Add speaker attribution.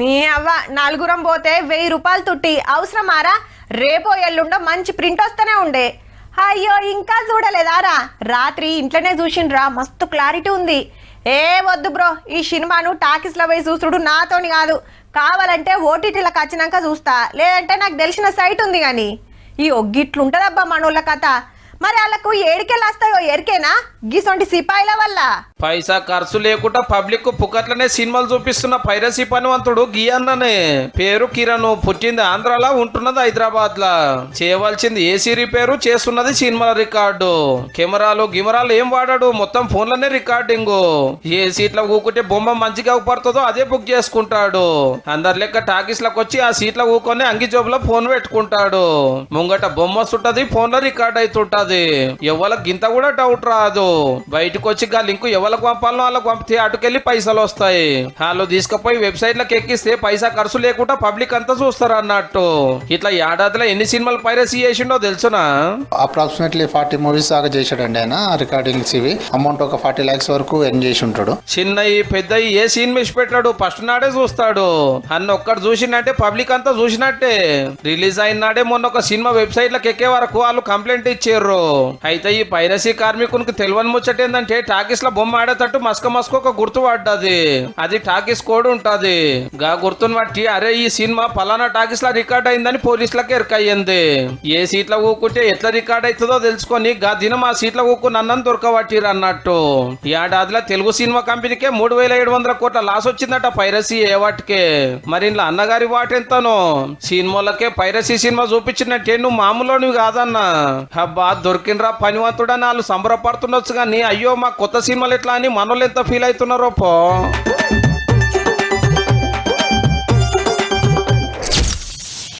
Speaker 1: నీ అవ్వ నలుగురం పోతే వెయ్యి రూపాయలు తుట్టి అవసరమారా? రేపో ఎల్లుండో మంచి ప్రింట్ వస్తూనే ఉండే. అయ్యో ఇంకా చూడలేదారా రాత్రి ఇంట్లోనే చూసిండ్రా మస్తు క్లారిటీ ఉంది. ఏ వద్దు బ్రో ఈ సినిమాను టాకీస్లో పోయి చూసుడు నాతోని కాదు. కావాలంటే ఓటీటీలకు వచ్చినాక చూస్తా. లేదంటే నాకు తెలిసిన సైట్ ఉంది కానీ ఈ ఒగ్గిట్లుంటదబ్బా మనోళ్ళ కథ. మరి వాళ్ళకు ఏడికెళ్ళొస్తాయో ఎరికేనా గీసొంటి సిపాయిల వల్ల.
Speaker 2: పైసా ఖర్చు లేకుండా పబ్లిక్ పుకట్లనే సినిమాలు చూపిస్తున్న పైరసీ పనివంతుడు గియన్ననే. పేరు కిరణ్. పుట్టింది ఆంధ్రాలో ఉంటున్నది హైదరాబాద్ లా చేయవలసింది ఏసీ రిపేరు చేస్తున్నది సినిమాల రికార్డు. కెమెరాలు గిమరాలు ఏం వాడాడు? మొత్తం ఫోన్లనే రికార్డింగ్. ఏ సీట్ల కూకుంటే బొమ్మ మంచిగా పడుతుందో అదే బుక్ చేసుకుంటాడు. అందరి లెక్క టాకీస్లకు వచ్చి ఆ సీట్ల కూకొని అంగి జోబులో ఫోన్ పెట్టుకుంటాడు. ముంగట బొమ్మ వస్తుంటది ఫోన్లో రికార్డ్ అవుతుంటది ఎవరికి గింత కూడా డౌట్ రాదు. బయటకు వచ్చి గా లింక్ ఎవరికి పంపాలనో వాళ్ళకి పంపితే అటుకెళ్ళి పైసలు వస్తాయి. వాళ్ళు తీసుకుపోయి వెబ్సైట్లకు ఎక్కిస్తే పైసా ఖర్చు లేకుండా పబ్లిక్ అంతా చూస్తారు అన్నట్టు ఇట్లా ఏడాదిలో ఎన్ని సినిమాలు పైరసీ చేసిండో తెలుసునా?
Speaker 3: అప్రాక్సిమేట్లీ ఫార్టీ మూవీస్ దాకా చేశాడండి ఆయన రికార్డింగ్స్ ఇవి అమౌంట్ ఒక ఫార్టీ ల్యాక్స్ వరకు ఎర్న్ చేసి ఉంటాడు.
Speaker 2: చిన్నయి పెద్దయి ఏ సీన్ మిస్ పెట్టాడు? ఫస్ట్ నాడే చూస్తాడు. అన్న ఒక్కడు చూసినట్టే పబ్లిక్ అంతా చూసినట్టే. రిలీజ్ అయిన నాడే మొన్న ఒక సినిమా వెబ్సైట్లకు ఎక్కే వరకు వాళ్ళు కంప్లైంట్ ఇచ్చారు అయితే ఈ పైరసీ కార్మికునికి తెలియని ముచ్చట ఏంటంటే టాకీస్లో బొమ్మ ఆడేటట్టు మస్క మస్క ఒక గుర్తు పడ్డది అది టాకీస్ కోడ్ ఉంటది. గా గుర్తును బట్టి అరే ఈ సినిమా పలానా టాకీస్ లా రికార్డ్ అయిందని పోలీసులకు ఎరకయ్యింది ఏ సీట్లో ఊకుంటే ఎట్లా రికార్డ్ అవుతుందో తెలుసుకొని గా దినం ఆ సీట్లో ఊకు నన్ను దొరకబట్టిరు అన్నట్టు. ఏడాదిలో తెలుగు సినిమా కంపెనీకే మూడు వేల ఏడు వందల కోట్ల లాస్ వచ్చిందట పైరసీ ఏ వాటికే. మరి ఇంట్లో అన్నగారి వాటెంతనో? సినిమాలకే పైరసీ సినిమా చూపించినట్టే నువ్వు మామూలునివి కాదన్నా. అబ్బా దొరికినరా పనివంతుడని వాళ్ళు సంబరపడుతుండొచ్చు కానీ అయ్యో మా కొత్త సినిమాలు ఎట్లా అని మనోళ్ళు ఎంత ఫీల్ అవుతున్నారో పో.